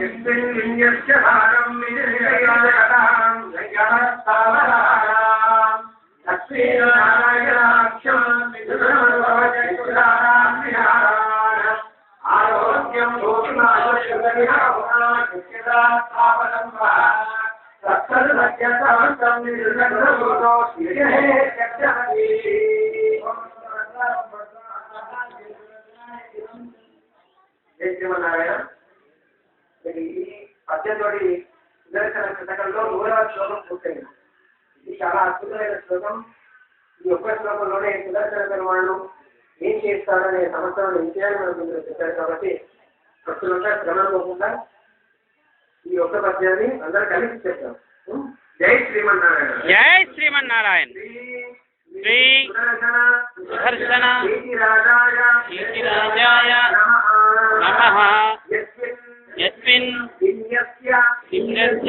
यस्मिन्यस्य भारं विनिर्णयायतां जगत्सावराणां लक्ष्मीनारायणाख्यं विदुरभवजयुदारां विहाराण आरोग्यं भूतनाशुभविहावनाकृत्यदास्थापनं वा सत्सर्वज्ञतान्तं निर्गन्धभूतो श्रियहे यक्षति जय श्रीमनारायण పద్యంతోటి సుదర్శన శతకంలో మూడవ శ్లోకం పూర్తయింది. ఇది చాలా అద్భుతమైన శ్లోకం. ఈ ఒక్క శ్లోకంలోనే సుదర్శన పెరుమాళ్ళు ఏం చేస్తాడనే సంవత్సరం విషయాన్ని మనకు ఇందులో చెప్పారు కాబట్టి భక్తులంతా శ్రమణ పోకుండా ఈ ఒక్క పద్యాన్ని అందరూ కలిసి చెప్తాం? జై శ్రీమన్నారాయణ. జై శ్రీమన్నారాయణ. శ్రీ శ్రీ సుదర్శన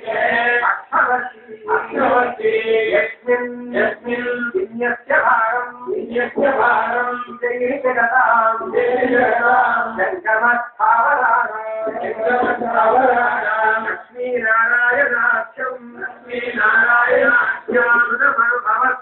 Yeah. భారం దివ్యస్య భారం విజయే జగతాం విజయే జగతాం జంగమస్థావరాణాం జంగమస్థావరాణాం లక్ష్మీనారాయణాఖ్యం లక్ష్మీనారాయణాఖ్యం సురమనుభవత్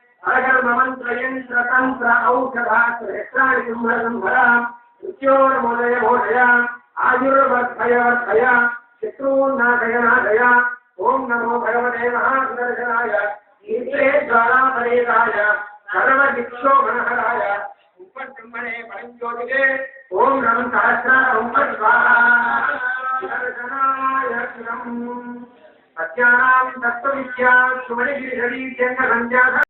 हरगर्ममन्त्रयन्त्रतन्त्र औषधा श्रेष्ठानि संहरसंहर मृत्योर्मोदय भोजय आयुर्वर्धय वर्धय शत्रून्नाशय नाशय ॐ नमो भगवते महासुदर्शनाय सर्व दिक्षो मनहराय उपब्रह्मणे परञ्ज्योतिके ॐ नमः। सहस्रार उपद्वाराय अज्ञानां तत्त्वविद्यां सुमणिगिरिशरीत्यङ्गसञ्ज्ञाः